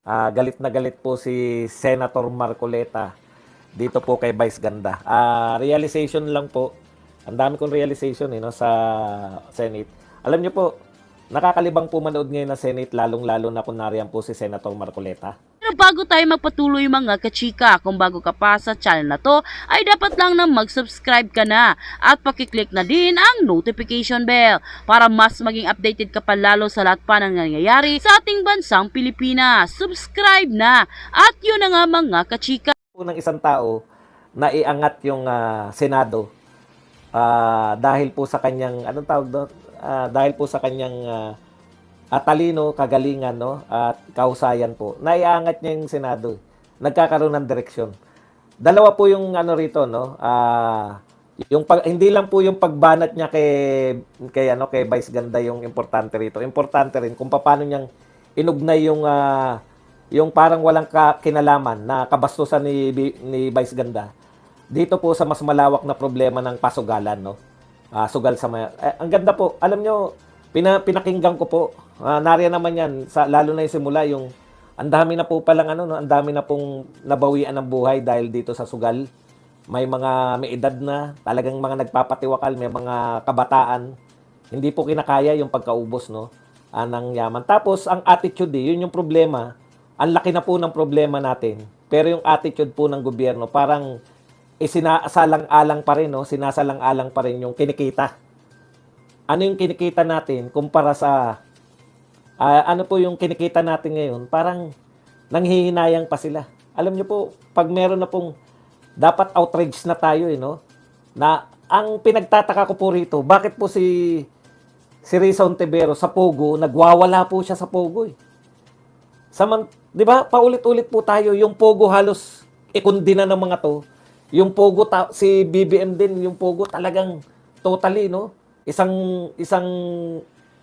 Ah, galit na galit po si Senator Marcoleta dito po kay Vice Ganda. Ah, realization lang po. Ang dami kong realization eh, no, sa Senate. Alam niyo po, nakakalibang po manood ngayon na Senate, lalong-lalo na kung nariyan po si Senator Marcoleta. Pero bago tayo magpatuloy mga kachika, kung bago ka pa sa channel na to, ay dapat lang na mag-subscribe ka na at pakiclick na din ang notification bell para mas maging updated ka pa lalo sa lahat pa ng nangyayari sa ating bansang Pilipinas. Subscribe na! At yun na nga mga kachika. ng isang tao na iangat yung ah, Senado ah, dahil po sa kanyang anong tawag doon Ah, dahil po sa kanyang ah, ah, talino, kagalingan no at kahusayan po. Naiangat niya yung Senado. Nagkakaroon ng direksyon. Dalawa po yung ano rito no. Ah, yung pag, hindi lang po yung pagbanat niya kay kay ano kay Vice Ganda yung importante rito. Importante rin kung paano niyang inugnay yung ah, yung parang walang ka- kinalaman na kabastusan ni ni Vice Ganda dito po sa mas malawak na problema ng pasugalan no Ah, sugal sa maya. Eh, ang ganda po alam nyo pina, pinakinggan ko po. Ah, nariyan naman yan. Sa lalo na yung simula yung ang dami na po palang ano no? Ang dami na pong nabawian ng buhay dahil dito sa sugal. May mga may edad na. Talagang mga nagpapatiwakal. May mga kabataan. Hindi po kinakaya yung pagkaubos no? Ah, ng yaman. Tapos ang attitude eh, yun yung problema. Ang laki na po ng problema natin. Pero yung attitude po ng gobyerno parang isinasalang-alang pa rin no? Sinasalang-alang pa rin yung kinikita ano yung kinikita natin kumpara sa ah, ano po yung kinikita natin ngayon parang nanghihinayang pa sila alam niyo po pag meron na pong dapat outrage na tayo eh no na ang pinagtataka ko po rito bakit po si si Risa Ontivero sa Pogo nagwawala po siya sa Pogo eh Saman, 'di ba? Paulit-ulit po tayo yung Pogo halos ikundi na ng mga to. Yung Pogo ta- si BBM din, yung Pogo talagang totally, no? Isang isang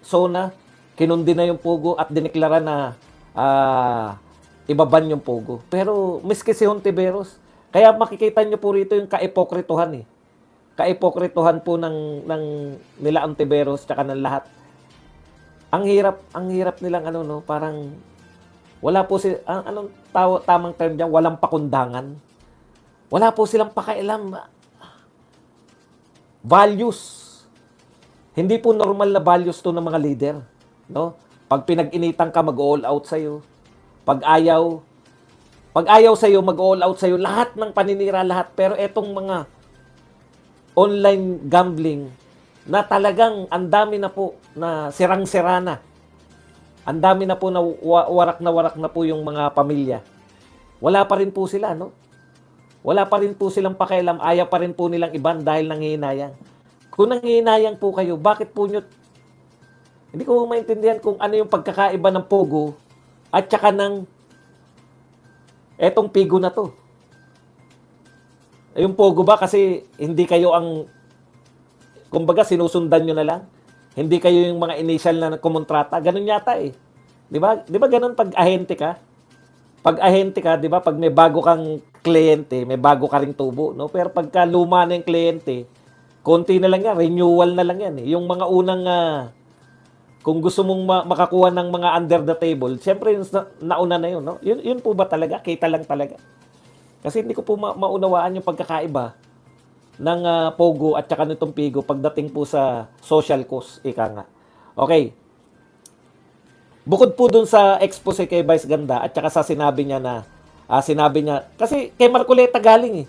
zona kinundi na yung Pogo at dineklara na ah, ibaban yung Pogo. Pero miski si Hontiveros, kaya makikita nyo po rito yung kaipokritohan eh. Kaipokritohan po ng ng nila Ontiveros tsaka ng lahat. Ang hirap, ang hirap nilang ano no, parang wala po si ang anong taw, tamang term diyan, walang pakundangan. Wala po silang pakialam. Values. Hindi po normal na values to ng mga leader, no? Pag pinag-initan ka, mag-all out sa'yo. Pag ayaw, pag ayaw sa'yo, mag-all out sa'yo. Lahat ng paninira, lahat. Pero etong mga online gambling na talagang ang dami na po na sirang-sira na. Ang dami na po na wa- warak na warak na po yung mga pamilya. Wala pa rin po sila, no? Wala pa rin po silang pakialam. Ayaw pa rin po nilang iban dahil nanghihinayang. Kung nanghihinayang po kayo, bakit po nyo... Hindi ko maintindihan kung ano yung pagkakaiba ng Pogo at saka ng etong Pigo na to. Yung Pogo ba kasi hindi kayo ang kumbaga sinusundan nyo na lang. Hindi kayo yung mga initial na kumontrata. Ganun yata eh. 'Di ba? 'Di ba ganun pag ahente ka? Pag ahente ka, 'di ba, pag may bago kang kliyente, may bago ka ring tubo, no? Pero pagka luma na yung kliyente, konti na lang yan, renewal na lang yan eh. Yung mga unang ah, kung gusto mong ma- makakuha ng mga under the table, syempre yung na- nauna na yun, no? Yun, yun po ba talaga? Kita lang talaga. Kasi hindi ko po ma- maunawaan yung pagkakaiba ng ah, Pogo at saka nitong Pigo pagdating po sa social cause, ika nga. Okay. Bukod po dun sa expose kay Vice Ganda at saka sa sinabi niya na ah, sinabi niya kasi kay Marcoleta galing eh.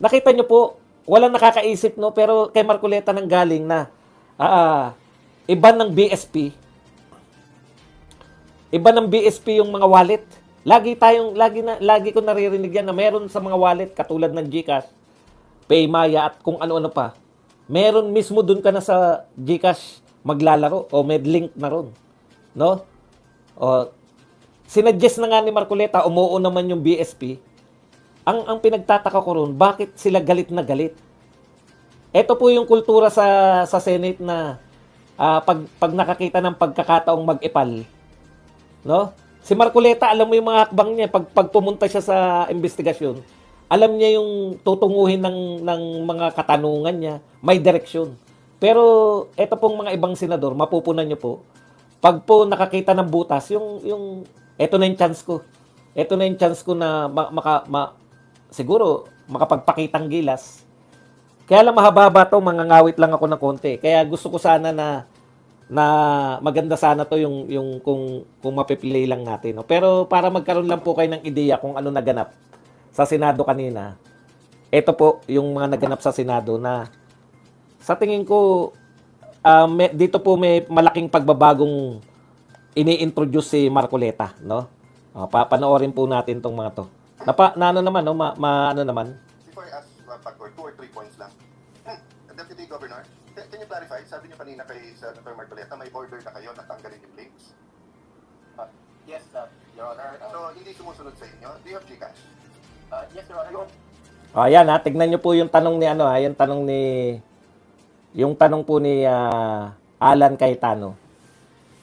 Nakita niyo po, walang nakakaisip no, pero kay Marcoleta nang galing na ah, iba ng BSP. Iba ng BSP yung mga wallet. Lagi tayong lagi na lagi ko naririnig yan na meron sa mga wallet katulad ng GCash, Paymaya at kung ano-ano pa. Meron mismo dun ka na sa GCash maglalaro o may link na ron. No? O, sinuggest na nga ni Marcoleta, umuo naman yung BSP. Ang, ang pinagtataka ko ron, bakit sila galit na galit? Ito po yung kultura sa, sa Senate na ah, pag, pag nakakita ng pagkakataong mag-epal, no? Si Marcoleta, alam mo yung mga hakbang niya, pag, pag pumunta siya sa investigasyon, alam niya yung tutunguhin ng, ng mga katanungan niya, may direksyon. Pero ito pong mga ibang senador, mapupunan niyo po, pag po nakakita ng butas, yung, yung Ito na yung chance ko. Ito na yung chance ko na ma- maka, ma- siguro makapagpakitang gilas. Kaya lang mahaba-haba to, mangangawit lang ako ng konti. Kaya gusto ko sana na na maganda sana to yung yung kung kung mapiplay lang natin no. Pero para magkaroon lang po kayo ng ideya kung ano naganap sa Senado kanina. Ito po yung mga naganap sa Senado na sa tingin ko ah, may- dito po may malaking pagbabagong ini-introduce si Marcoleta, no? Uh, papanoorin po natin tong mga to. Napa, na ano naman, no? Ma, ma- ano naman? Before I ask uh, Pagcor, two or three points lang. Hmm, Deputy Governor, can, can you clarify? Sabi niyo kanina kay Senator Marcoleta, may order na kayo na tanggalin yung links. Yes, uh, Your Honor. Uh, So, hindi sumusunod sa inyo. Do you have Gcash? uh, yes, Your Honor. O, ayan ha, tignan nyo po yung tanong ni ano ha, yung tanong ni yung tanong po ni ah, Alan Cayetano.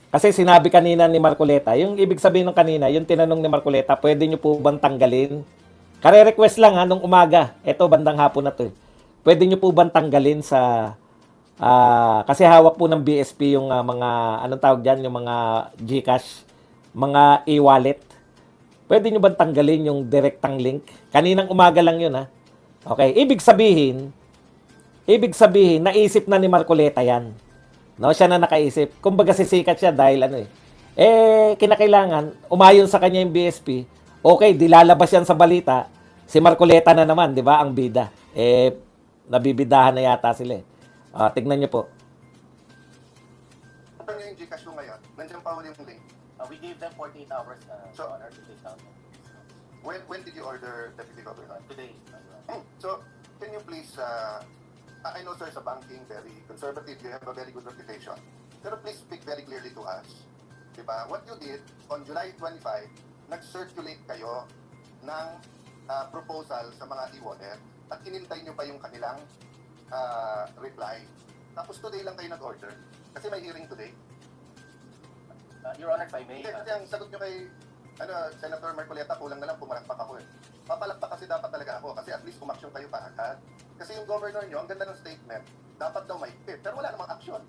Kasi sinabi kanina ni Marcoleta, yung ibig sabihin ng kanina, yung tinanong ni Marcoleta, pwede nyo po bang tanggalin? Kare-request lang ha, nung umaga. Ito, bandang hapon na to. eh. Pwede nyo po bang tanggalin sa... ah, kasi hawak po ng BSP yung ah, mga, anong tawag dyan, yung mga Gcash, mga e-wallet. Pwede nyo bang tanggalin yung direktang link? Kaninang umaga lang yun, ha? Okay, ibig sabihin, ibig sabihin, naisip na ni Marcoleta yan. No, siya na nakaisip. Kumbaga sisikat siya dahil ano eh. Eh, kinakailangan, umayon sa kanya yung BSP. Okay, dilalabas yan sa balita. Si Marcoleta na naman, di ba, ang bida. Eh, nabibidahan na yata sila eh. Ah, tignan niyo po. Niyo yung Gcash ko ngayon. Nandiyan pa uli yung link. Uh, we gave them 48 hours, uh, So- to take down. When, when did you order, Deputy Governor? Uh, today, uh. Hmm, So, can you please, uh, I know sir, sa banking, very conservative, you have a very good reputation. Pero please speak very clearly to us. Diba? What you did on July 25, nag-circulate kayo ng uh, proposal sa mga e-wallet at hinintay nyo pa yung kanilang uh, reply. Tapos today lang kayo nag-order. Kasi may hearing today. Uh, Your Honor, if I may, Hindi, uh, kasi ang sagot nyo kay ano, Senator Marcoleta, kulang na lang pumalakpak ako eh. Papalakpak kasi dapat talaga ako kasi at least umaksyon kayo kaagad. Kasi yung governor nyo, ang ganda ng statement, dapat daw may fit, pero wala namang action.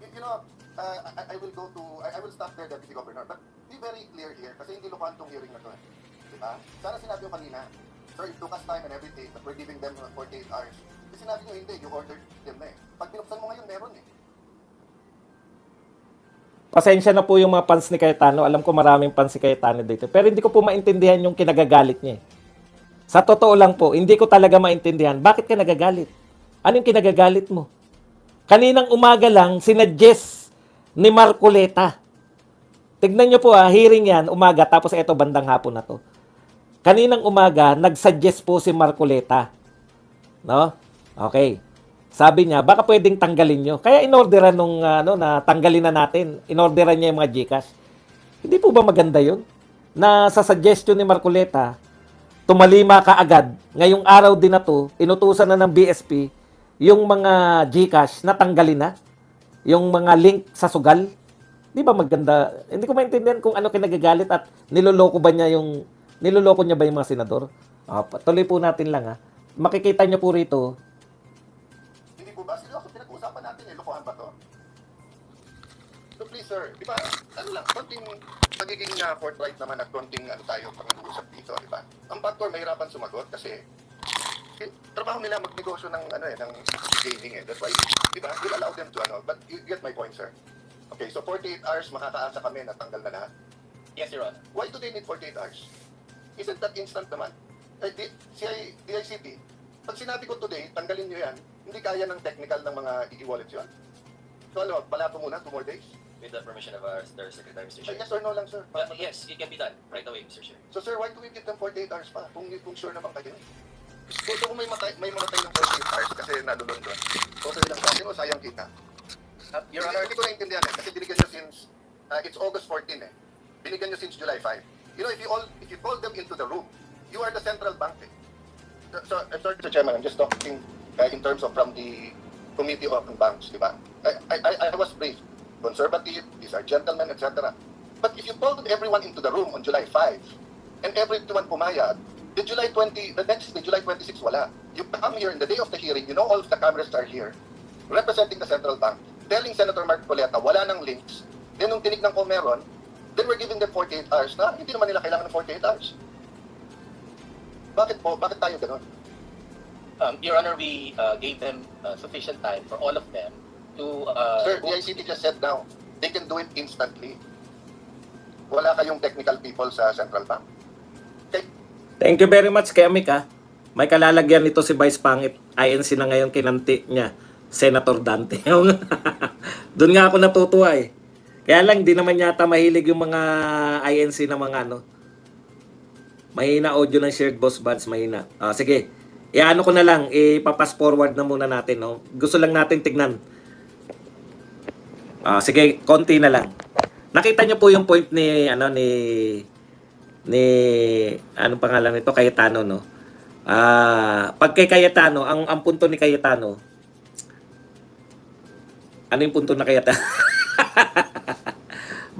You, you know, uh, I, I will go to, I, I will stop there, Deputy Governor, but be very clear here kasi hindi lukuhan tong hearing na to eh. Diba? Sana sinabi yung kanina, sir, it took us time and everything, but we're giving them 48 hours. Kasi sinabi nyo hindi, you ordered them eh. Pag binuksan mo ngayon, meron eh. Pasensya na po yung mga fans ni Cayetano. Alam ko maraming fans si Cayetano dito. Pero hindi ko po maintindihan yung kinagagalit niya. eh. Sa totoo lang po, hindi ko talaga maintindihan. Bakit ka nagagalit? Ano yung kinagagalit mo? Kaninang umaga lang, sinadjust ni Marcoleta. Tignan nyo po ah, hearing yan, umaga, tapos eto bandang hapon na to. Kaninang umaga, nagsuggest po si Marcoleta. No? Okay. Sabi niya, baka pwedeng tanggalin nyo. Kaya inorderan nung ano, na tanggalin na natin. Inorderan niya yung mga Gcash. Hindi po ba maganda yun? Na sa suggestion ni Marcoleta, tumalima ka agad. Ngayong araw din na to, inutusan na ng BSP yung mga Gcash na tanggalin na. Yung mga link sa sugal. Di ba maganda? Hindi ko maintindihan kung ano kinagagalit at niloloko ba niya yung niloloko niya ba yung mga senador? Ah, tuloy po natin lang ha. Makikita niyo po rito, sir, di ba, ano lang, konting pagiging uh, forthright naman at konting ano tayo pag nag-uusap dito, di ba? Ang Bactor mahirapan sumagot kasi eh, trabaho nila magnegosyo ng ano eh, ng gaming eh. That's why, di ba, we'll allow them to ano. But you get my point, sir. Okay, so 48 hours makakaasa kami na tanggal na lahat. yes, Your Honor. Why do they need 48 hours? Isn't that instant naman? Eh, di, CI, DICT, pag sinabi ko today, tanggalin nyo yan, hindi kaya ng technical ng mga e-wallets yun. So ano, palato muna, two more days? With the permission of our Star Secretary, Mr. Chair. yes or no lang, sir? Uh, yes, it can be done right away, Mr. Chair. So sir, why do we give them 48 hours pa? Kung, kung sure naman kayo. So, so kung may matay, may mamatay ng 48 hours kasi nalulun doon, okay lang sa atin o sayang kita? Uh, Your Honor, hindi ko naintindihan eh, kasi binigyan nyo since, uh, it's August 14 eh. Binigyan nyo since July 5. You know, if you all, if you call them into the room, you are the central bank eh. So, so I'm sorry, Mr. Chairman, I'm just talking uh, in terms of from the Committee of Banks, di ba? I, I- I was briefed, conservative, these are gentlemen, etc. But if you called everyone into the room on July 5, and everyone pumayag, the July 20, the next day, July 26, wala. You come here in the day of the hearing, you know all of the cameras are here, representing the central bank, telling Senator Mark Coleta, wala nang links. Then nung tinignan ko meron, then we're giving them 48 hours na hindi naman nila kailangan ng 48 hours. Bakit po? Bakit tayo ganun? Um, Your Honor, we uh, gave them uh, sufficient time for all of them to... Uh, Sir, the ICT just said now, they can do it instantly. Wala kayong technical people sa central bank. Okay, Thank you very much kay Amik ha. May kalalagyan nito si Vice Pangit. INC na ngayon kinanti niya. Senator Dante. Doon nga ako natutuwa eh. Kaya lang, di naman yata mahilig yung mga INC na mga ano. Mahina audio ng shared boss buds, mahina. Ah, sige, iano ko na lang, ipapass forward na muna natin. No? Gusto lang natin tignan. Ah, sige, konti na lang. Nakita niyo po yung point ni ano ni ni anong pangalan nito Cayetano no. Ah, pag kay Cayetano, ang ang punto ni Cayetano Ano yung punto na Cayetano?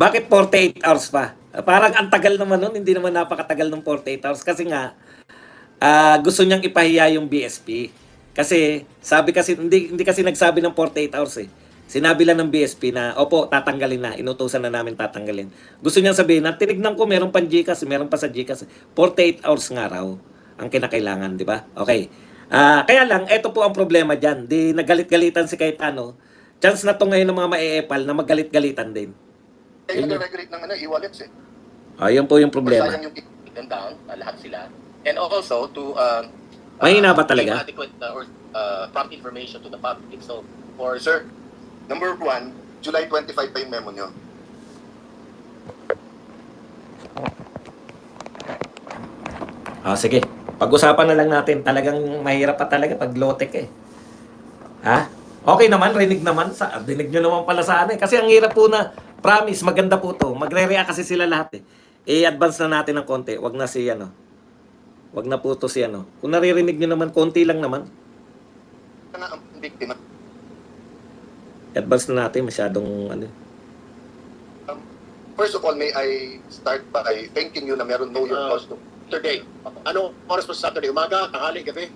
Bakit 48 hours pa? Parang ang tagal naman nun, hindi naman napakatagal ng 48 hours kasi nga ah, gusto niyang ipahiya yung BSP. Kasi sabi kasi hindi hindi kasi nagsabi ng 48 hours eh. Sinabi lang ng BSP na, opo, tatanggalin na. Inutusan na namin tatanggalin. Gusto niyang sabihin na, tinignan ko, meron pang GCAS, meron pa sa GCAS. 48 hours nga raw ang kinakailangan, di ba? Okay. Ah, kaya lang, eto po ang problema dyan. Di nagalit-galitan si Cayetano. Chance na to ngayon ng mga maeepal na magalit-galitan din. kayo nag-regulate ng ano, e-wallets eh. Ayun po yung problema. Sayang yung down, uh, lahat sila. And also to... Uh, Mahina ba talaga? adequate uh, or uh, prompt information to the public. So, for Sir, number one, July 25 pa yung memo nyo. Ah, sige. Pag-usapan na lang natin. Talagang mahirap pa talaga pag low-tech eh. Ha? Okay naman, rinig naman. Sa, dinig nyo naman pala sa ano eh. Kasi ang hirap po na, promise, maganda po to. Magre-react kasi sila lahat eh. I-advance na natin ng konti. Wag na si ano. Wag na po to si ano. Kung naririnig nyo naman, konti lang naman. Na ang biktima. I-advance na natin masyadong ano. Um, first of all, may I start by thanking you na meron know your Uh, cost. Saturday. Ano oras po sa Saturday? Umaga, tanghali, gabi?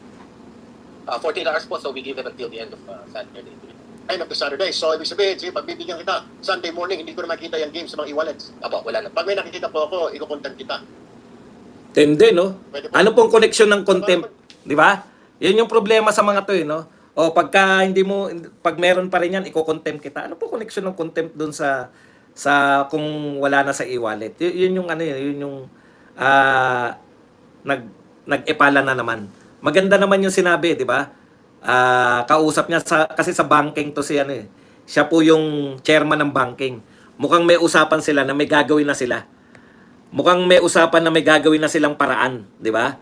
uh, 48 hours po, so we give them until the end of uh, Saturday. End of the Saturday. So, ibig sabihin, sige, pagbibigyan kita, Sunday morning, hindi ko na makita yung game sa mga e-wallets. Apo, wala na. Pag may nakikita po ako, iko-content kita. Tende, no? Pwede po. Ano pong connection ng contempt? Di ba? Yan yung problema sa mga to, eh, no? O pagka hindi mo, pag meron pa rin yan, iko-contempt kita. Ano po connection ng contempt dun sa, sa kung wala na sa e-wallet? Y- yun yung ano yun, yun yung, ah, nag, nag-epala na naman. Maganda naman yung sinabi, di ba? Ah, kausap niya sa, kasi sa banking to si ano eh. Siya po yung chairman ng banking. Mukhang may usapan sila na may gagawin na sila mukhang may usapan na may gagawin na silang paraan, di ba?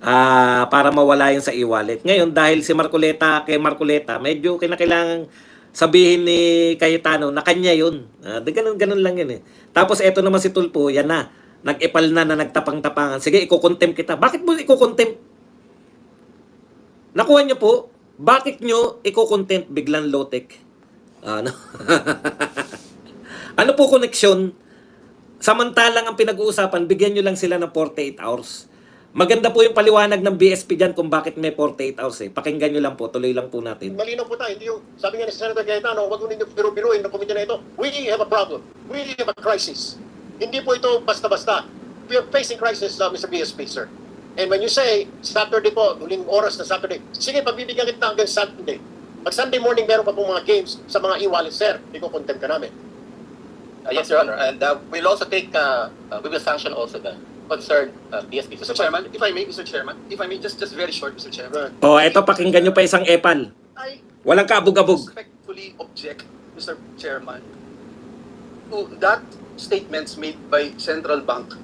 Ah, para mawala yun sa e-wallet. Ngayon, dahil si Marcoleta kay Marcoleta, medyo kinakailangan sabihin ni Cayetano na kanya yun. Di ganun, ganun lang yun eh. Tapos eto naman si Tulpo, yan na. Nag-epal na na nagtapang-tapangan. Sige, iko-contempt kita. Bakit mo iko-contempt? Nakuha niyo po, bakit nyo iko-contempt biglang low-tech? Ano? ano po koneksyon? Samantalang ang pinag-uusapan, bigyan nyo lang sila ng 48 hours. Maganda po yung paliwanag ng BSP dyan kung bakit may 48 hours eh. Pakinggan nyo lang po, tuloy lang po natin. Malinaw po tayo. Hindi yung, sabi nga ni Senator Cayetano, huwag mo ninyo biro-biruin ng komite na ito. We have a problem. We have a crisis. Hindi po ito basta-basta. We are facing crisis, uh, Mr. BSP, sir. And when you say, Saturday po, huling oras na Saturday, sige, pagbibigyan kita hanggang Sunday. Pag Sunday morning, meron pa po mga games sa mga e-wallet, sir. Hindi ko content ka namin. Uh, yes, Your Honor. And uh, we'll also take, uh, uh, we will sanction also the concerned uh, BSP. Mr. Chairman, if I may, Mr. Chairman, if I may, just just very short, Mr. Chairman. Oh, eto pakinggan nyo pa isang epal. I Walang kaabog-abog. respectfully object, Mr. Chairman, to that statements made by Central Bank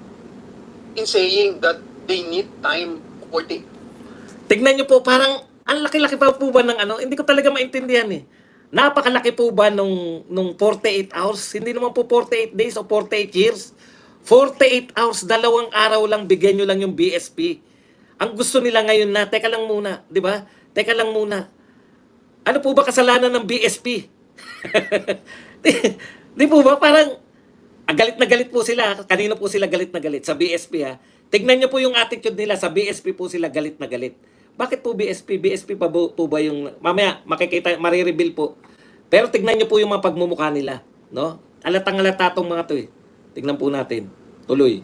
in saying that they need time for the Tignan nyo po, parang ang laki-laki pa po ba ng ano? Hindi ko talaga maintindihan eh. Napakalaki po ba nung, nung 48 hours? Hindi naman po 48 days o 48 years. 48 hours, dalawang araw lang bigyan nyo lang yung BSP. Ang gusto nila ngayon na, teka lang muna, di ba? Teka lang muna. Ano po ba kasalanan ng BSP? di, di po ba parang ah, galit na galit po sila. Kanino po sila galit na galit? Sa BSP ha. Tignan niyo po yung attitude nila. Sa BSP po sila galit na galit. Bakit po BSP? BSP pa po, po ba yung... Mamaya, makikita, marireveal po. Pero tignan niyo po yung mga pagmumukha nila. No? Alatang alata tong mga to eh. Tignan po natin. Tuloy.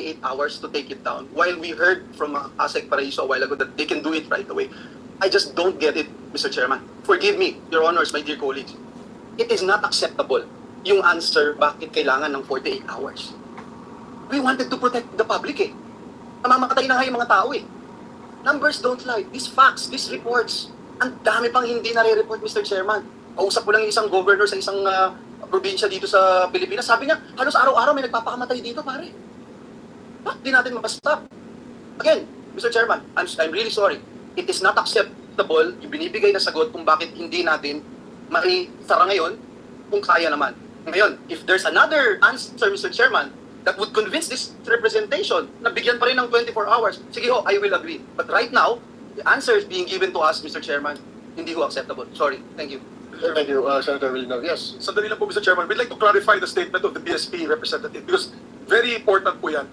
8 hours to take it down. While we heard from uh, Asek Paraiso a while ago that they can do it right away. I just don't get it, Mr. Chairman. Forgive me, Your Honors, my dear colleagues. It is not acceptable yung answer bakit kailangan ng 48 hours. We wanted to protect the public eh. Namamakatay na nga yung mga tao eh. Numbers don't lie. These facts, these reports, ang dami pang hindi nare-report, Mr. Chairman. Kausap ko lang yung isang governor sa isang uh, probinsya dito sa Pilipinas. Sabi niya, halos araw-araw may nagpapakamatay dito, pare. Bakit di natin mapastop? Again, Mr. Chairman, I'm, I'm really sorry. It is not acceptable yung binibigay na sagot kung bakit hindi natin maisara ngayon kung kaya naman. Ngayon, if there's another answer, Mr. Chairman, that would convince this representation na bigyan pa rin ng 24 hours, sige ho, I will agree. But right now, the answer is being given to us, Mr. Chairman, hindi ho acceptable. Sorry. Thank you. Thank you, uh, Senator Villeneuve. Yes. Sandali lang po, Mr. Chairman. We'd like to clarify the statement of the BSP representative because very important po yan.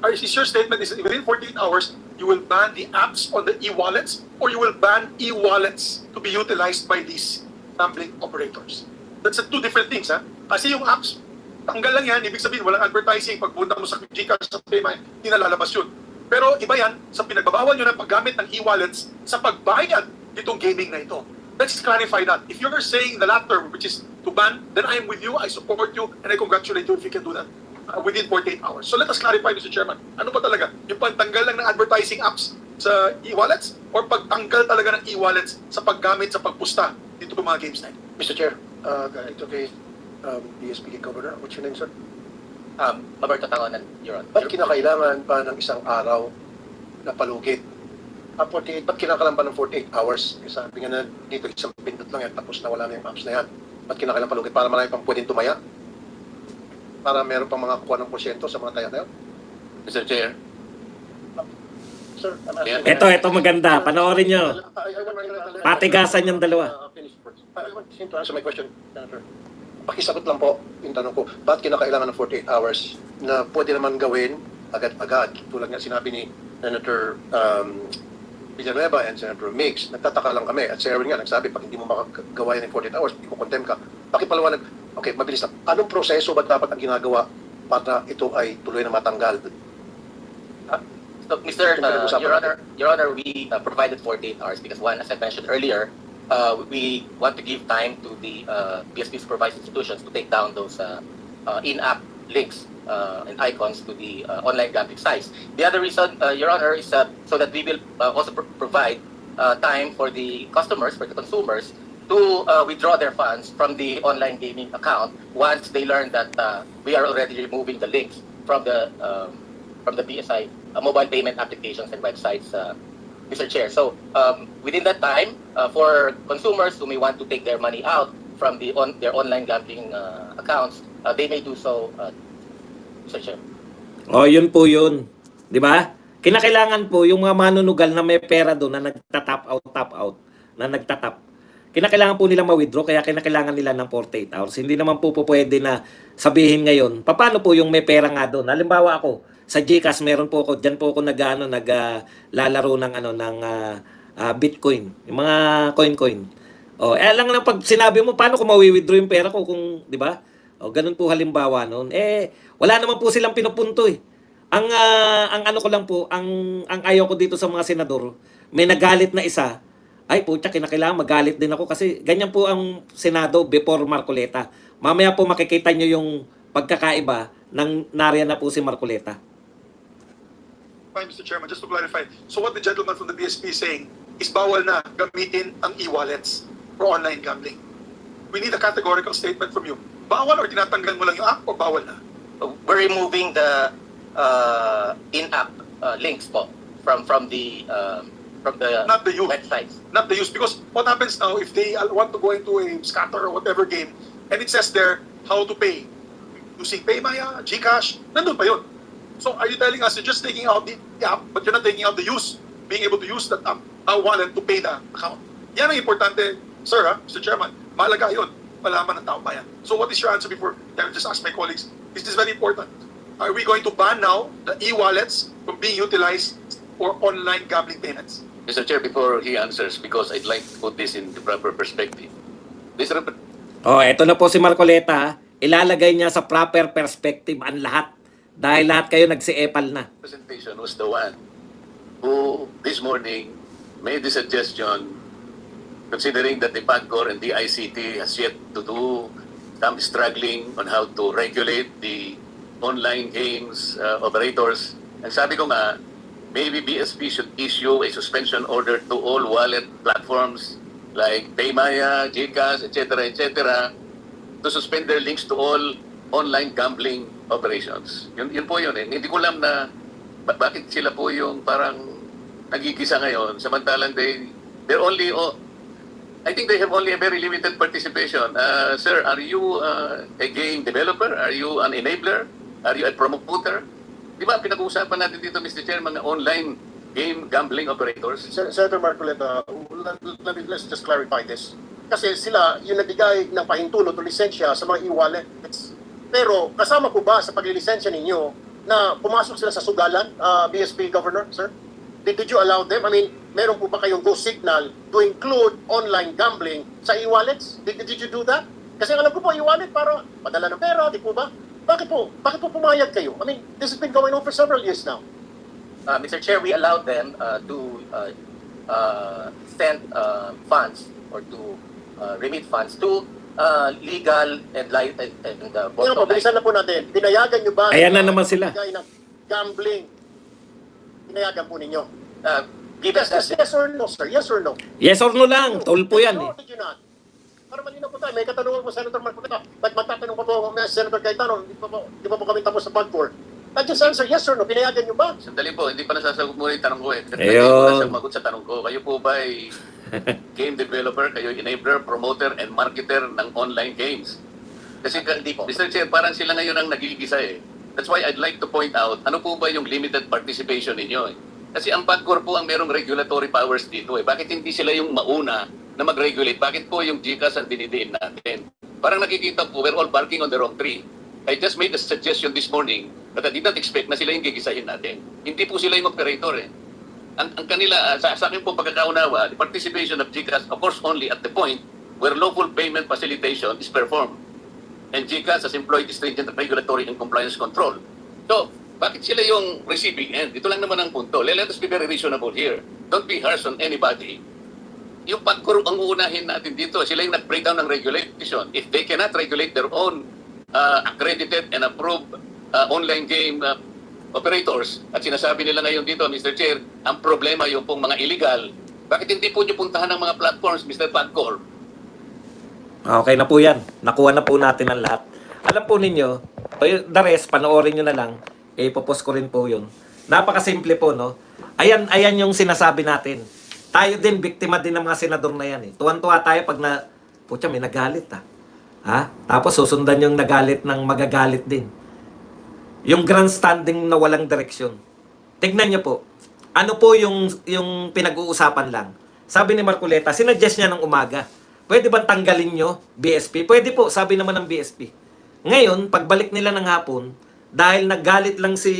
Are, is your statement is within 48 hours, you will ban the apps on the e-wallets or you will ban e-wallets to be utilized by these gambling operators? That's a two different things, ha? Kasi yung apps, tanggal lang yan, ibig sabihin, walang advertising. Pag punta mo sa Gcash, sa Paymay, hindi na yun. Pero iba yan sa pinagbabawal nyo ng paggamit ng e-wallets sa pagbayad itong gaming na ito. Let's clarify that. If you're saying the latter, which is to ban, then I am with you, I support you, and I congratulate you if you can do that uh, within 48 hours. So let us clarify, Mr. Chairman. Ano ba talaga? Yung pagtanggal lang ng advertising apps sa e-wallets or pagtanggal talaga ng e-wallets sa paggamit sa pagpusta dito sa mga games na ito? Mr. Chair, uh, ito kay um, DSP Governor. What's your name, sir? Um, Roberto Tangonan, Your Honor. Ba't kinakailangan pa ng isang araw na palugit? Ang 48, ba't kinakailangan pa ng 48 hours? Kasi sabi nga na dito isang pindot lang yan, tapos nawala na yung apps na yan. Ba't kinakailangan palugit? Para marami pang pwedeng tumaya? Para meron pang mga kuha ng porsyento sa mga taya na yun? Mr. Chair. Sir, asking- Ito, ito maganda. Panoorin nyo. Patigasan yung dalawa. Uh. I want to answer my question, Senator. Pakisagot lang po yung tanong ko, ba't kinakailangan ng 48 hours na pwede naman gawin agad-agad? Tulad nga sinabi ni Senator um, Villanueva and Senator Mix, nagtataka lang kami. At si Erwin nga nagsabi, pag hindi mo makagawa yan in 48 hours, i-condemn ka. Pakipaliwanag, okay, mabilis na. Anong proseso ba dapat ang ginagawa para ito ay tuloy na matanggal? So, Mr. Uh, Your. Honor, Your Honor, we uh, provided 48 hours because one, as I mentioned earlier, uh, we want to give time to the uh, PSP supervised institutions to take down those uh, uh, in-app links uh, and icons to the uh, online gambling sites. The other reason, uh, Your Honor, is so that we will uh, also pro- provide uh, time for the customers, for the consumers, to withdraw their funds from the online gaming account once they learn that we are already removing the links from the um, from the uh, mobile payment applications and websites, Mr. Chair. So um, within that time, uh, for consumers who may want to take their money out from the on their online gambling uh, accounts, uh, they may do so, Mr. Chair. O, yun po yun. Di ba? Kinakailangan po yung mga manunugal na may pera doon na nagtatap out, tap out, na nagtatap. Kinakailangan po nila ma-withdraw, kaya kinakailangan nila ng 48 hours. Hindi naman po po pwede na sabihin ngayon, paano po yung may pera nga doon? Halimbawa ako, sa GCash meron po ako, dyan po ako nag, ano, nag, ah, lalaro ng, ano, ng ah, ah, Bitcoin, yung mga coin-coin. O, eh, lang na pag sinabi mo, paano ko mawi-withdraw yung pera ko kung, di ba? O, ganun po halimbawa noon. Eh, wala naman po silang pinupunto eh. Ang, ah, ang ano ko lang po, ang, ang ayaw ko dito sa mga senador, may nagalit na isa, ay po, kinakailangan magalit din ako kasi ganyan po ang Senado before Marcoleta. Mamaya po makikita nyo yung pagkakaiba ng nariyan na po si Marcoleta. Fine, Mr. Chairman, just to clarify. So what the gentleman from the BSP is saying is bawal na gamitin ang e-wallets for online gambling. We need a categorical statement from you. Bawal or tinatanggal mo lang yung app o bawal na? Uh, We're removing the uh, in-app uh, links po from from the um, from the Not the youth. websites. Not the use. Because what happens now, if they uh, want to go into a scatter or whatever game, and it says there how to pay, using Paymaya, Gcash, nandun pa yun. So are you telling us you're just taking out the app, but you're not taking out the use, being able to use that app, uh, wallet to pay the account? Yan ang importante, sir, ha, Mr. Chairman. Mahalaga yun. Malaman ng tao bayan. So what is your answer before, I will just ask my colleagues, is this very important? Are we going to ban now the e-wallets from being utilized for online gambling payments? Mr. Chair, before he answers, because I'd like to put this in the proper perspective. This rep- Oh, eto na po si Marcoleta. ilalagay niya sa proper perspective ang lahat. Dahil lahat kayo nagsiepal na. presentation was the one who this morning made the suggestion considering that the PAGCOR and the ICT has yet to do some struggling on how to regulate the online games uh, operators. And sabi ko nga, maybe BSP should issue a suspension order to all wallet platforms like Paymaya, GCash, etc., etc., to suspend their links to all online gambling operations. Yun, yun po yun eh. Hindi ko alam na ba- bakit sila po yung parang nagigisa ngayon samantalang they they're only oh, I think they have only a very limited participation. Uh, sir, are you uh, a game developer? Are you an enabler? Are you a promoter? Di ba, pinag-uusapan natin dito, Mr. Chair, mga online game gambling operators. Sen- Senator Marcoleta, let, let, let's just clarify this. Kasi sila yung nagbigay ng pahintulot o lisensya sa mga e-wallets. Pero kasama po ba sa paglilisensya ninyo na pumasok sila sa sugalan, uh, BSP Governor, sir? Did, did you allow them? I mean, meron po ba kayong go signal to include online gambling sa e-wallets? Did, did you do that? Kasi alam ko po, e-wallet para padala ng pera, di po ba? Bakit po? Bakit po pumayag kayo? I mean, this has been going on for several years now. Uh, Mr. Chair, we allowed them uh, to uh, uh, send uh, funds or to uh, remit funds to uh, legal and li- and, and uh, Ngayon po, bilisan na po natin. Pinayagan nyo ba? Ayan na naman sila. Ng gambling. Pinayagan po ninyo. uh, Yes, that yes, yes or no, sir? Yes or no? Yes or no lang, tol po yan eh. No, did you not? Para malinaw po tayo. May katanungan po, Senator Marco. Ba't magtatanong pa po, uh, Senator Cayetano, di pa po, di pa po kami tapos sa pagboard? Uh, just answer yes or no. Pinayagan nyo ba? Sandali po, hindi pa nasasagot muna yung tanong ko eh. Ayun. Hindi ko na sumagot sa tanong ko. Kayo po ba ay game developer, kayo enabler, promoter, and marketer ng online games? Kasi ka, Hindi po. Mr. Chair, parang sila ngayon ang nagigisa eh. That's why I'd like to point out, ano po ba yung limited participation ninyo eh? Kasi ang PAGCOR po ang merong regulatory powers dito eh. Bakit hindi sila yung mauna na mag-regulate? Bakit po yung GCAS ang dinidiin natin? Parang nakikita po, we're all barking on the wrong tree. I just made a suggestion this morning but I did not expect na sila yung gigisahin natin. Hindi po sila yung operator eh. Ang, ang kanila, ah, sa, sa akin po pagkakaunawa, the participation of GCAS, of course, only at the point where lawful payment facilitation is performed. And GCAS has employed stringent regulatory and compliance control. So, bakit sila yung receiving end? Ito lang naman ang punto. Let us be very reasonable here. Don't be harsh on anybody. Yung pagkuro ang uunahin natin dito, sila yung nag-breakdown ng regulation. If they cannot regulate their own uh, accredited and approved uh, online game uh, operators, at sinasabi nila ngayon dito, Mr. Chair, ang problema yung pong mga illegal, bakit hindi po nyo puntahan ng mga platforms, Mr. Padcor? Okay na po yan. Nakuha na po natin ang lahat. Alam po ninyo, the rest, panoorin nyo na lang. Eh, ipopost ko rin po yun. Napakasimple po, no? Ayan, ayan yung sinasabi natin. Tayo din, biktima din ng mga senador na yan. Eh. Tuwan-tuwa tayo pag na, putya, may nagalit ah. Ha? Tapos susundan yung nagalit ng magagalit din. Yung grandstanding na walang direksyon. Tignan nyo po. Ano po yung, yung pinag-uusapan lang? Sabi ni Marcoleta, sinuggest niya ng umaga. Pwede bang tanggalin nyo, BSP? Pwede po, sabi naman ng BSP. Ngayon, pagbalik nila ng hapon, dahil naggalit lang si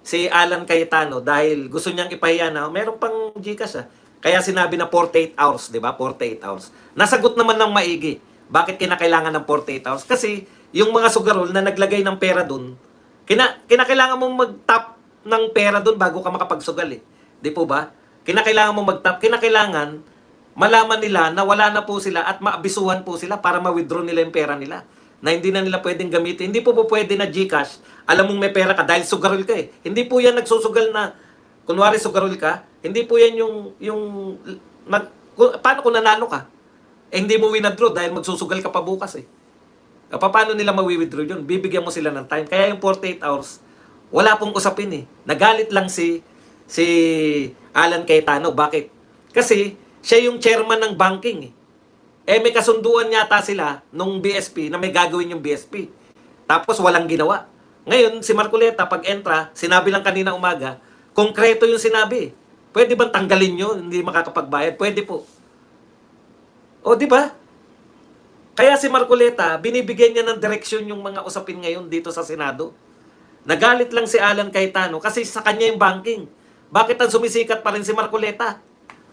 si Alan Cayetano dahil gusto niyang ipahiya na meron pang Gcash ah. Kaya sinabi na 48 hours, 'di ba? 48 hours. Nasagot naman ng maigi. Bakit kinakailangan ng 48 hours? Kasi yung mga sugarol na naglagay ng pera doon, kina, kinakailangan mong mag-tap ng pera doon bago ka makapagsugal eh. 'Di po ba? Kinakailangan mong mag-tap, kinakailangan malaman nila na wala na po sila at maabisuhan po sila para ma-withdraw nila yung pera nila na hindi na nila pwedeng gamitin. Hindi po po pwede na GCash, alam mong may pera ka dahil sugarol ka eh. Hindi po yan nagsusugal na, kunwari sugarol ka, hindi po yan yung, yung, nag, paano kung nanalo ka? Eh hindi mo winadraw dahil magsusugal ka pa bukas eh. Ah, Paano nila mawi-withdraw yun? Bibigyan mo sila ng time. Kaya yung 48 hours, wala pong usapin eh. Nagalit lang si si Alan Cayetano. Bakit? Kasi siya yung chairman ng banking eh. Eh may kasunduan yata sila nung BSP na may gagawin yung BSP. Tapos walang ginawa. Ngayon, si Marcoleta, pag entra, sinabi lang kanina umaga, konkreto yung sinabi. Pwede bang tanggalin nyo, hindi makakapagbayad? Pwede po. O, di ba? Kaya si Marcoleta, binibigyan niya ng direksyon yung mga usapin ngayon dito sa Senado. Nagalit lang si Alan Cayetano kasi sa kanya yung banking. Bakit ang sumisikat pa rin si Marcoleta?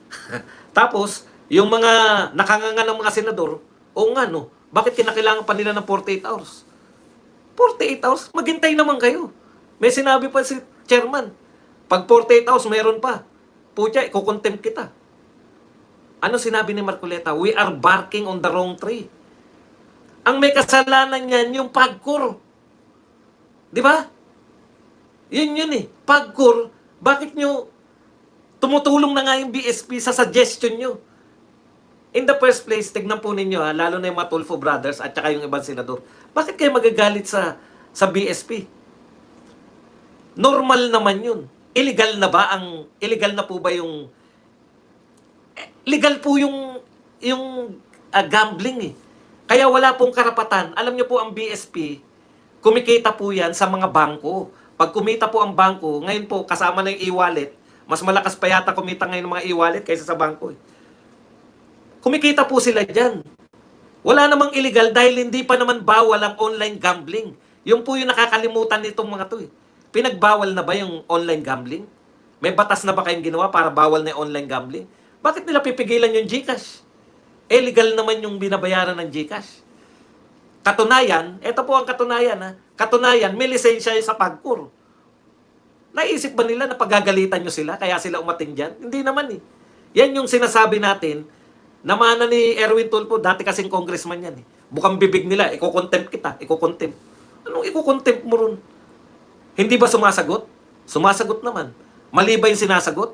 Tapos, yung mga nakanganga ng mga senador, o nga no, Bakit kinakailangan pa nila ng 48 hours? 48 hours? Maghintay naman kayo. May sinabi pa si chairman, pag 48 hours, meron pa. Pucha, ikukontempt kita. Ano sinabi ni Marcoleta? We are barking on the wrong tree. Ang may kasalanan niyan, yung pagkur. Di ba? Yun yun eh. Pagkur, bakit nyo tumutulong na nga yung BSP sa suggestion nyo? In the first place, tignan po ninyo ha, lalo na yung Matulfo Brothers at saka yung ibang senador. Bakit kayo magagalit sa sa BSP? Normal naman yun. Illegal na ba ang illegal na po ba yung legal po yung yung ah, gambling eh. Kaya wala pong karapatan. Alam niyo po ang BSP, kumikita po yan sa mga bangko. Pag kumita po ang bangko, ngayon po kasama na yung e-wallet, mas malakas pa yata kumita ngayon ng mga e-wallet kaysa sa bangko eh. Kumikita po sila dyan. Wala namang illegal dahil hindi pa naman bawal ang online gambling. Yung po yung nakakalimutan nitong mga to eh. Pinagbawal na ba yung online gambling? May batas na ba kayong ginawa para bawal na yung online gambling? Bakit nila pipigilan yung Gcash? Eh, legal naman yung binabayaran ng Gcash. Katunayan, ito po ang katunayan ha. Katunayan, may lisensya sa pagkur. Naisip ba nila na pagagalitan nyo sila kaya sila umating dyan? Hindi naman eh. Yan yung sinasabi natin Namana ni Erwin Tulfo, dati kasing congressman yan eh. Bukang bibig nila, iko-contempt kita, iko-contempt. Anong iko-contempt mo ron? Hindi ba sumasagot? Sumasagot naman. Mali ba yung sinasagot?